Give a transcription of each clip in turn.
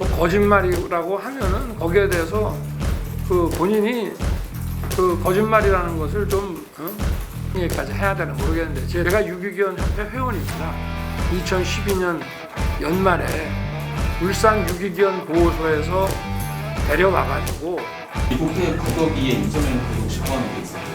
뭐 거짓말이라고 하면은 거기에 대해서 그 본인이 그 거짓말이라는 것을 좀 어? 얘기까지 해야 되나 모르겠는데 제가 유기견 협회 회원입니다. 2012년 연말에 울산 유기견 보호소에서 데려와가지고 미국의 구더기에 유저명 구독 싶어하는 게 있어요.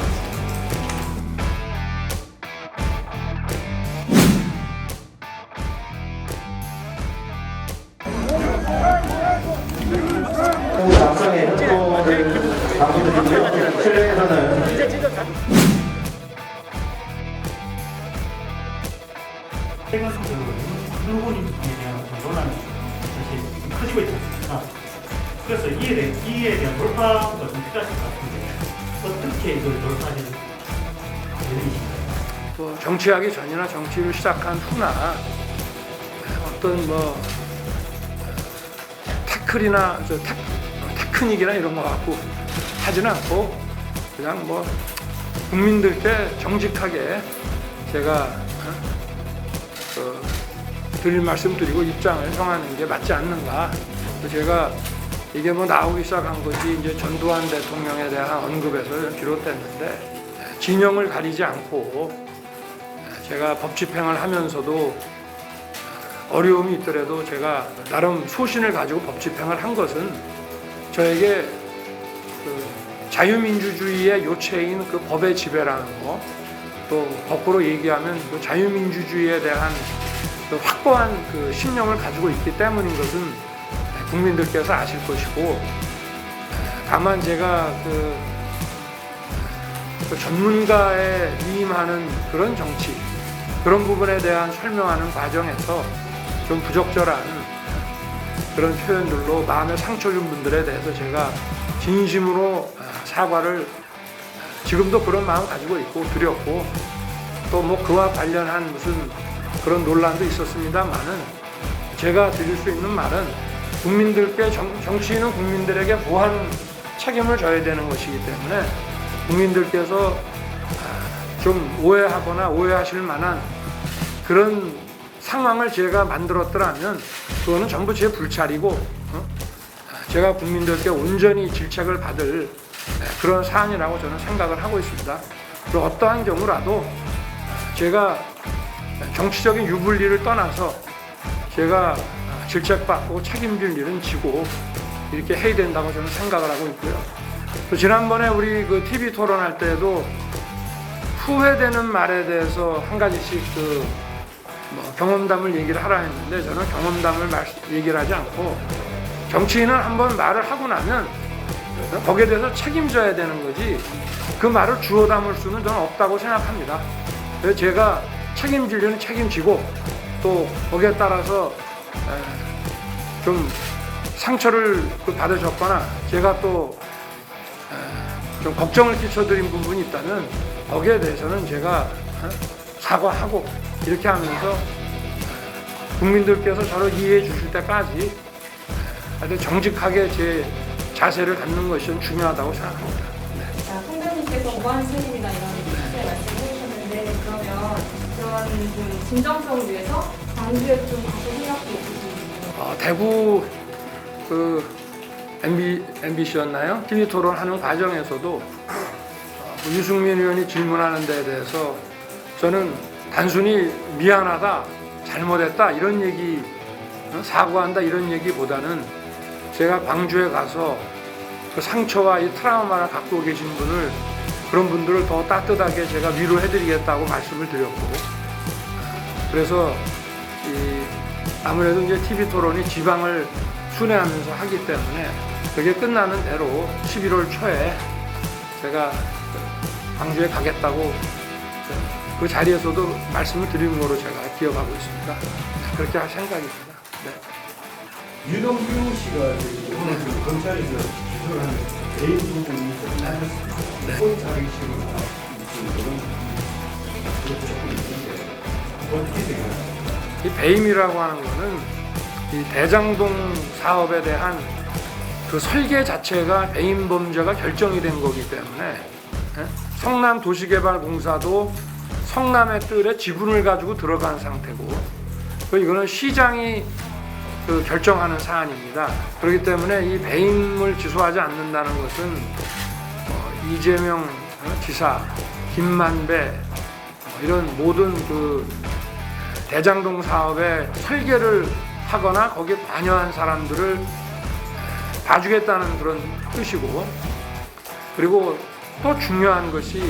그래서 이에 대한, 돌파가 좀 필요하실 것 같은데 어떻게 이걸 돌파하실 예정이신가요? 뭐 정치하기 전이나 정치를 시작한 후나 어떤 뭐 태클이나 저 테, 테크닉이나 이런 거 갖고 하지는 않고 그냥 뭐 국민들께 정직하게 제가 어? 그 드릴 말씀 드리고 입장을 정하는 게 맞지 않는가. 제가 이게 뭐 나오기 시작한 것이 이제 전두환 대통령에 대한 언급에서 비롯됐는데 진영을 가리지 않고 제가 법 집행을 하면서도 어려움이 있더라도 제가 나름 소신을 가지고 법 집행을 한 것은 저에게 그 자유민주주의의 요체인 그 법의 지배라는 거, 또 거꾸로 얘기하면 그 자유민주주의에 대한 그 확고한 그 신념을 가지고 있기 때문인 것은 국민들께서 아실 것이고 다만 제가 그, 그 전문가에 위임하는 그런 정치 그런 부분에 대한 설명하는 과정에서 좀 부적절한 그런 표현들로 마음에 상처 준 분들에 대해서 제가 진심으로 사과를 지금도 그런 마음 가지고 있고 드렸고 또 뭐 그와 관련한 무슨 그런 논란도 있었습니다만은 제가 드릴 수 있는 말은 국민들께 정, 정치인은 국민들에게 무한 책임을 져야 되는 것이기 때문에 국민들께서 아, 좀 오해하거나 오해하실 만한 그런 상황을 제가 만들었더라면 그거는 전부 제 불찰이고 어? 제가 국민들께 온전히 질책을 받을 그런 사안이라고 저는 생각을 하고 있습니다. 그리고 어떠한 경우라도 제가 정치적인 유불리를 떠나서 제가 질책받고 책임질 일은 지고 이렇게 해야 된다고 저는 생각을 하고 있고요. 또 지난번에 우리 그 TV 토론할 때도 후회되는 말에 대해서 한 가지씩 그 뭐 경험담을 얘기를 하라 했는데 저는 경험담을 말, 얘기를 하지 않고 정치인은 한번 말을 하고 나면 거기에 대해서 책임져야 되는 거지 그 말을 주워 담을 수는 저는 없다고 생각합니다. 그래서 제가 책임질 일은 책임지고 또 거기에 따라서 에, 좀 상처를 그 받으셨거나 제가 또 좀 걱정을 끼쳐드린 부분이 있다면 거기에 대해서는 제가 어, 사과하고 이렇게 하면서 국민들께서 저를 이해해 주실 때까지 아주 정직하게 제 자세를 갖는 것이 좀 중요하다고 생각합니다. 자, 총장님께서 보안 책임이나 이런 식의 말씀을 해주셨는데 그러면 그런 좀 진정성을 위해서 광주에 좀 가서 생각도 있으신가요? 어, 대구 그 MB, MBC였나요? TV 토론하는 과정에서도 어, 유승민 의원이 질문하는 데에 대해서 저는 단순히 미안하다, 잘못했다 이런 얘기, 어, 사과한다 이런 얘기보다는 제가 광주에 가서 그 상처와 이 트라우마를 갖고 계신 분을 그런 분들을 더 따뜻하게 제가 위로해드리겠다고 말씀을 드렸고 그래서 이 아무래도 이제 TV 토론이 지방을 순회하면서 하기 때문에 그게 끝나는 대로 11월 초에 제가 광주에 가겠다고 그 자리에서도 말씀을 드리는 거로 제가 기억하고 있습니다. 그렇게 할 생각입니다. 네. 유동규 씨가 오늘 그 검찰에서 기소를 하는 개인 부분이 자격식으로 그것도 조금 있는데 어떻게 생각하세요? 이 배임이라고 하는 거는 이 대장동 사업에 대한 그 설계 자체가 배임 범죄가 결정이 된 거기 때문에 예? 성남 도시개발공사도 성남의 뜰에 지분을 가지고 들어간 상태고 그 이거는 시장이 그 결정하는 사안입니다. 그렇기 때문에 이 배임을 기소하지 않는다는 것은 어, 이재명 어, 지사, 김만배 뭐 이런 모든 그 대장동 사업의 설계를 하거나 거기에 관여한 사람들을 봐주겠다는 그런 뜻이고 그리고 또 중요한 것이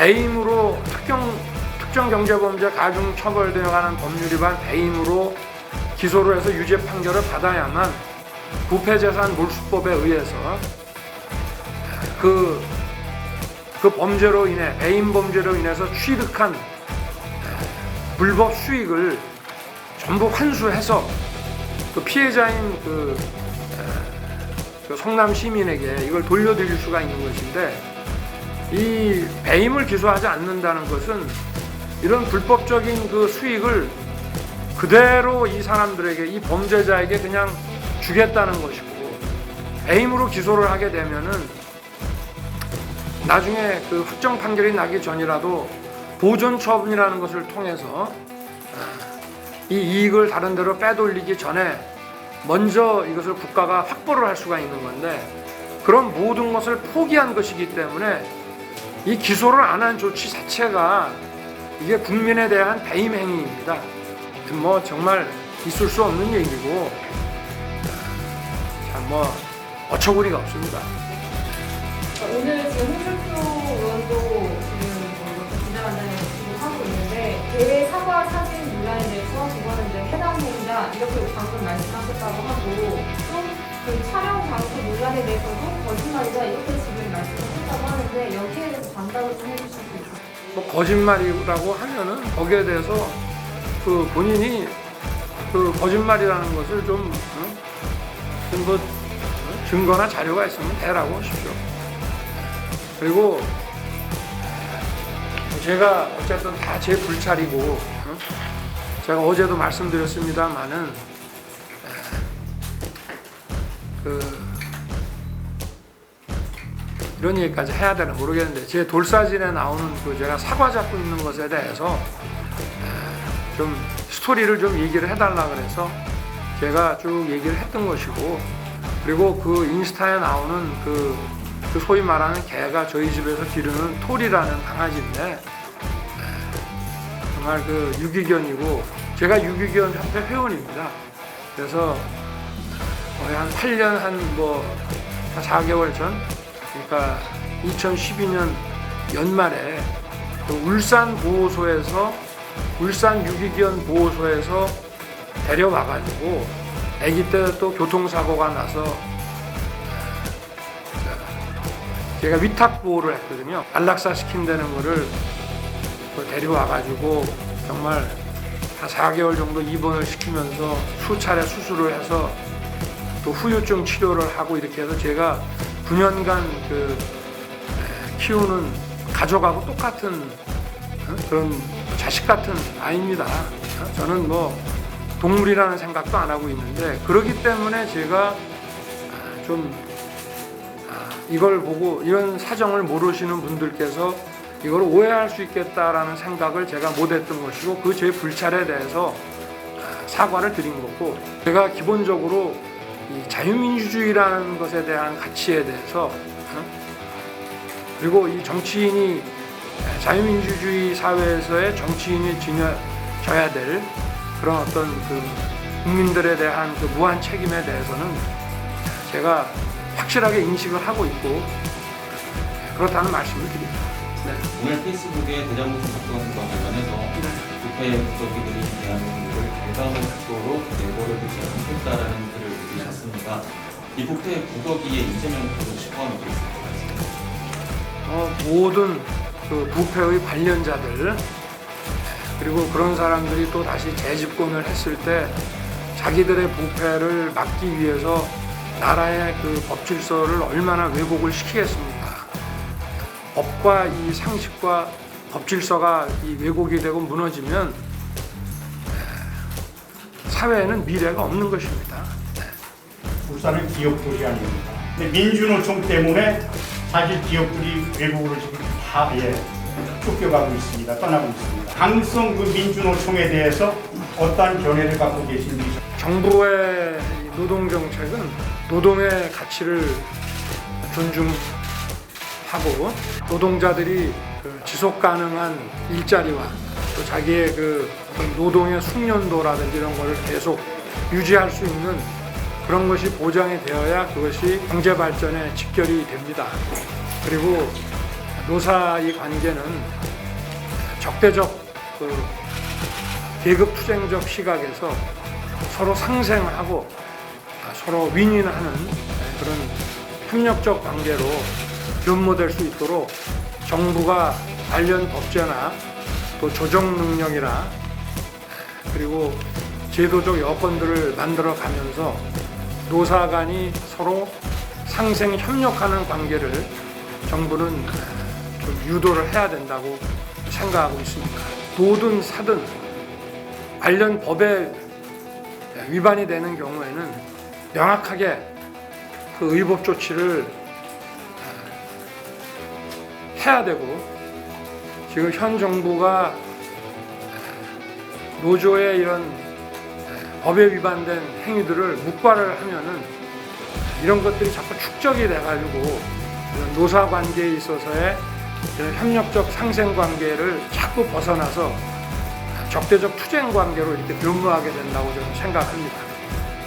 배임으로 특정 특정 경제범죄 가중 처벌되어가는 법률 위반 배임으로 기소를 해서 유죄 판결을 받아야만 부패재산 몰수법에 의해서 그, 그 범죄로 인해 배임 범죄로 인해서 취득한 불법 수익을 전부 환수해서 그 피해자인 그, 에, 그 성남 시민에게 이걸 돌려드릴 수가 있는 것인데 이 배임을 기소하지 않는다는 것은 이런 불법적인 그 수익을 그대로 이 사람들에게 이 범죄자에게 그냥 주겠다는 것이고 배임으로 기소를 하게 되면은 나중에 그 확정 판결이 나기 전이라도 보존 처분이라는 것을 통해서 이 이익을 다른 데로 빼돌리기 전에 먼저 이것을 국가가 확보를 할 수가 있는 건데 그런 모든 것을 포기한 것이기 때문에 이 기소를 안 한 조치 자체가 이게 국민에 대한 배임 행위입니다. 뭐 정말 있을 수 없는 얘기고 참 뭐 어처구니가 없습니다. 오늘 지금 홍준표 의원도 뭐 이렇게 방금 말씀하셨다고 하고 또그 촬영 장소 논란에 대해서도 거짓말이다 이렇게 지금 말씀하셨다고 하는데 여기에 대해서 반박을 좀 해주실 수 있어요? 뭐 거짓말이라고 하면은 거기에 대해서 그 본인이 그 거짓말이라는 것을 좀, 어? 좀뭐 증거나 자료가 있으면 대라고 하십시오. 그리고 제가 어쨌든 다 제 불찰이고 어? 제가 어제도 말씀드렸습니다만은 그 이런 얘기까지 해야 되나 모르겠는데 제 돌사진에 나오는 그 제가 사과 잡고 있는 것에 대해서 에, 좀 스토리를 좀 얘기를 해달라 그래서 제가 쭉 얘기를 했던 것이고 그리고 그 인스타에 나오는 그, 그 소위 말하는 개가 저희 집에서 기르는 톨이라는 강아지인데 에, 정말 그 유기견이고 제가 유기견 협회 회원입니다. 그래서 거의 한 8년 한 뭐 4개월 전 그러니까 2012년 연말에 그 울산 보호소에서 울산 유기견 보호소에서 데려와가지고 아기 때 또 교통사고가 나서 제가 위탁 보호를 했거든요. 안락사 시킨다는 거를 그 데려와가지고 정말 한 4개월 정도 입원을 시키면서 수차례 수술을 해서 또 후유증 치료를 하고 이렇게 해서 제가 9년간 그 에, 키우는 가족하고 똑같은 어? 그런 자식 같은 아이입니다. 어? 저는 뭐 동물이라는 생각도 안 하고 있는데 그러기 때문에 제가 아, 좀 아, 이걸 보고 이런 사정을 모르시는 분들께서 이걸 오해할 수 있겠다라는 생각을 제가 못했던 것이고 그 제 불찰에 대해서 아, 사과를 드린 거고 제가 기본적으로 이 자유민주주의라는 것에 대한 가치에 대해서 어? 그리고 이 정치인이 자유민주주의 사회에서의 정치인이 지녀져야 될 그런 어떤 그 국민들에 대한 그 무한 책임에 대해서는 제가 확실하게 인식을 하고 있고 그렇다는 말씀을 드립니다. 네. 오늘 페이스북에 같은 거 관련해서 부패 부서기들이 대한민국을 대단속도로 내버려 두지 않겠다라는 올리셨습니다. 이 부패 부서기에 이재명 돼 있을 것 같습니다. 어, 모든 그 부패의 관련자들 그리고 그런 사람들이 또 다시 재집권을 했을 때 자기들의 부패를 막기 위해서 나라의 그 법질서를 얼마나 왜곡을 시키겠습니까? 법과 이 상식과 법질서가 이 왜곡이 되고 무너지면 사회에는 미래가 없는 것입니다. 울산은 기업 도시 아닙니까? 근데 민주노총 때문에 사실 기업들이 외국으로 지금 다 예, 쫓겨가고 있습니다. 떠나고 있습니다. 강성 그 민주노총에 대해서 어떠한 견해를 갖고 계신지 정부의 이 노동 정책은 노동의 가치를 존중하고 노동자들이 그 지속 가능한 일자리와 또 자기의 그 노동의 숙련도라든지 이런 거를 계속 유지할 수 있는 그런 것이 보장이 되어야 그것이 경제 발전에 직결이 됩니다. 그리고 노사의 관계는 적대적 그 계급 투쟁적 시각에서 서로 상생하고 서로 윈윈하는 그런 협력적 관계로 변모될 수 있도록 정부가 관련 법제나 또 조정 능력이나 그리고 제도적 여건들을 만들어 가면서 노사 간이 서로 상생 협력하는 관계를 정부는 좀 유도를 해야 된다고 생각하고 있습니다. 도든 사든 관련 법에 위반이 되는 경우에는 명확하게 그 의법 조치를 해야 되고 지금 현 정부가 노조의 이런 법에 위반된 행위들을 묵과를 하면은 이런 것들이 자꾸 축적이 돼가지고 노사 관계에 있어서의 이런 협력적 상생 관계를 자꾸 벗어나서 적대적 투쟁 관계로 이렇게 변모하게 된다고 저는 생각합니다.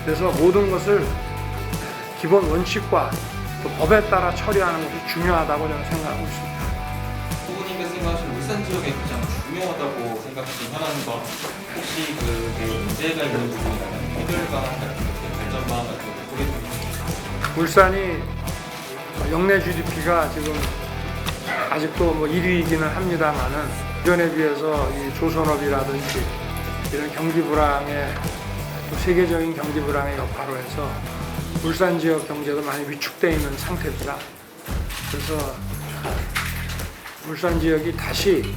그래서 모든 것을 기본 원칙과 또 법에 따라 처리하는 것이 중요하다고 저는 생각하고 있습니다. 후보님께서 생각하시는 울산 지역에 가장 중요하다고 생각하시는 현안과 혹시 그 매우 문제가 있는 부분이라면 해결 방안 같은 것들, 발전 방안 같은 것들 좀 해주세요. 울산이 영내 GDP가 지금 아직도 뭐 1위이기는 합니다만은 이전에 비해서 이 조선업이라든지 이런 경기 불황의 또 세계적인 경기 불황의 여파로 해서 울산 지역 경제가 많이 위축되어 있는 상태입니다. 그래서 울산 지역이 다시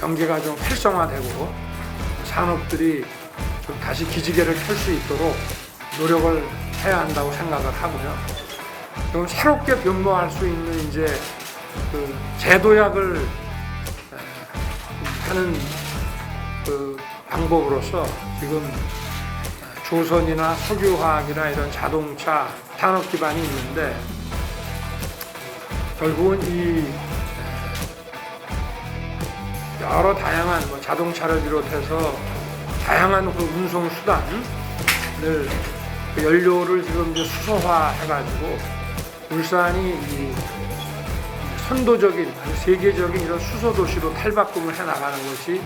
경제가 좀 활성화되고 산업들이 좀 다시 기지개를 펼수 있도록 노력을 해야 한다고 생각을 하고요. 좀 새롭게 변모할 수 있는 이제 그 제도약을 에, 하는 그 방법으로서 지금 조선이나 석유화학이나 이런 자동차 산업 기반이 있는데 결국은 이 에, 여러 다양한 뭐 자동차를 비롯해서 다양한 그 운송 수단을 그 연료를 지금 이제 수소화 해가지고 울산이 이 선도적인 세계적인 이런 수소 도시로 탈바꿈을 해 나가는 것이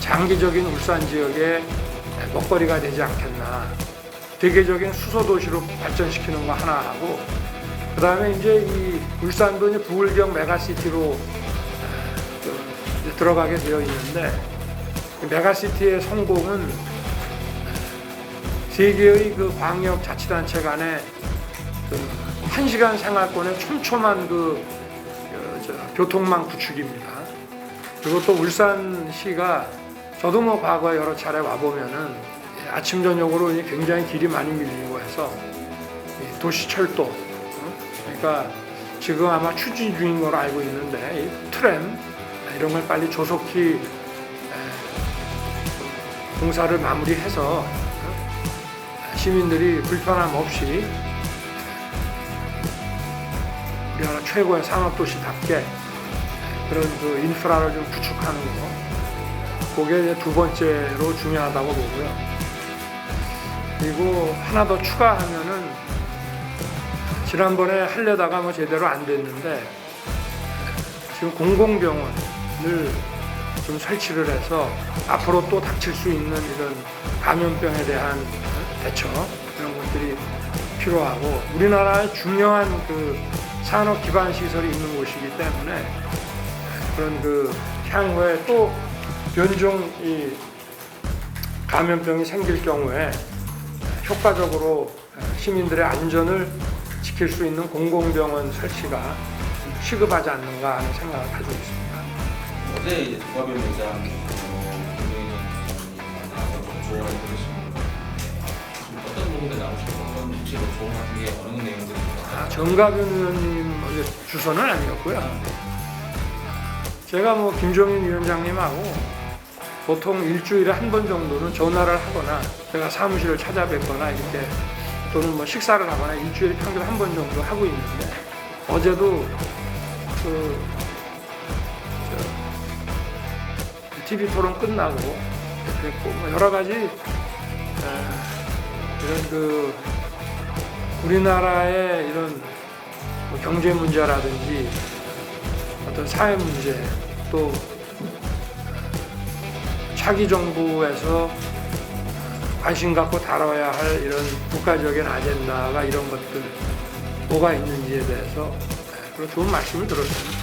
장기적인 울산 지역의 먹거리가 되지 않겠나. 대개적인 수소 도시로 발전시키는 거 하나 하고 그다음에 이제 이 울산도 이제 부울경 메가시티로 들어가게 되어 있는데 이 메가시티의 성공은 세계의 그 광역 자치단체 간의 그한 시간 생활권의 촘촘한 그 어, 저, 교통망 구축입니다. 그리고 또 울산시가 저도 뭐 과거에 여러 차례 와 보면은 아침 저녁으로 굉장히 길이 많이 밀리고 해서 이 도시 철도 어? 그러니까 지금 아마 추진 중인 걸로 알고 있는데 이 트램 이런 걸 빨리 조속히 에, 공사를 마무리해서 어? 시민들이 불편함 없이 우리나라 최고의 산업도시답게 그런 그 인프라를 좀 구축하는 거 그게 두 번째로 중요하다고 보고요. 그리고 하나 더 추가하면은 지난번에 하려다가 뭐 제대로 안 됐는데 지금 공공병원을 좀 설치를 해서 앞으로 또 닥칠 수 있는 이런 감염병에 대한 대처 이런 것들이 필요하고 우리나라의 중요한 그 산업 기반 시설이 있는 곳이기 때문에 그런 그 향후에 또 변종 이 감염병이 생길 경우에 효과적으로 시민들의 안전을 지킬 수 있는 공공병원 설치가 시급하지 않는가 하는 생각을 가지고 있습니다. 어제 이제 조가변 매장 어, 굉장히 만나서 조언을 들으시면 좀 어떤 부분에 나오시고 어떤 혹시 뭐 조언 같은 게 어느 내용들이 아, 정가변 의원님 주소는 아니었고요. 제가 뭐 김종인 위원장님하고 보통 일주일에 한 번 정도는 전화를 하거나 제가 사무실을 찾아뵙거나 이렇게 또는 뭐 식사를 하거나 일주일에 평균 한 번 정도 하고 있는데 어제도 그 TV 토론 끝나고 그랬고 뭐 여러 가지 에, 이런 그 우리나라의 이런 뭐 경제 문제라든지 어떤 사회 문제 또 차기 정부에서 관심 갖고 다뤄야 할 이런 국가적인 아젠다가 이런 것들 뭐가 있는지에 대해서 좋은 말씀을 들었습니다.